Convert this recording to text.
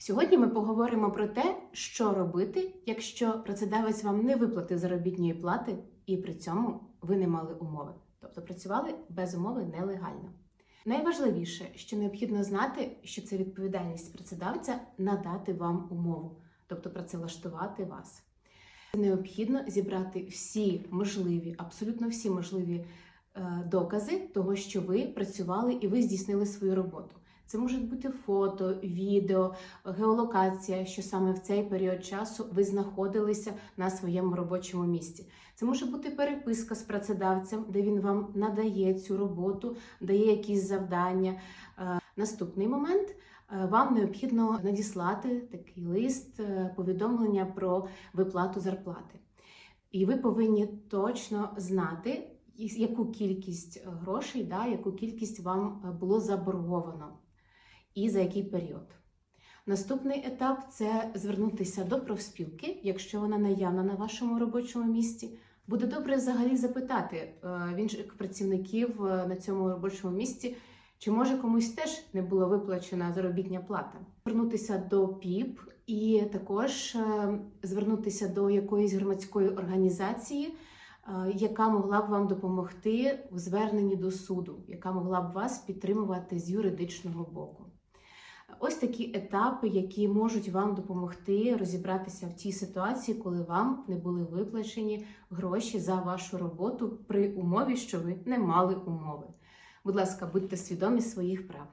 Сьогодні ми поговоримо про те, що робити, якщо працедавець вам не виплатив заробітної плати, і при цьому ви не мали умови, тобто працювали без умови нелегально. Найважливіше, що необхідно знати, що це відповідальність працедавця надати вам умову, тобто працевлаштувати вас. Необхідно зібрати всі можливі, абсолютно всі можливі е, докази того, що ви працювали і ви здійснили свою роботу. Це можуть бути фото, відео, геолокація, що саме в цей період часу ви знаходилися на своєму робочому місці. Це може бути переписка з працедавцем, де він вам надає цю роботу, дає якісь завдання. Е, Наступний момент е, вам необхідно надіслати такий лист, е, повідомлення про виплату зарплати. І ви повинні точно знати, яку кількість грошей, да, яку кількість вам було заборговано і за який період. Наступний етап це звернутися до профспілки, якщо вона наявна на вашому робочому місці. Буде добре взагалі запитати е, в інших працівників е, на цьому робочому місці, чи може комусь теж не була виплачена заробітня плата. Звернутися до ПІП і також е, звернутися до якоїсь громадської організації, яка могла б вам допомогти в зверненні до суду, яка могла б вас підтримувати з юридичного боку. Ось такі етапи, які можуть вам допомогти розібратися в тій ситуації, коли вам не були виплачені гроші за вашу роботу при умові, що ви не мали умови. Будь ласка, будьте свідомі своїх прав.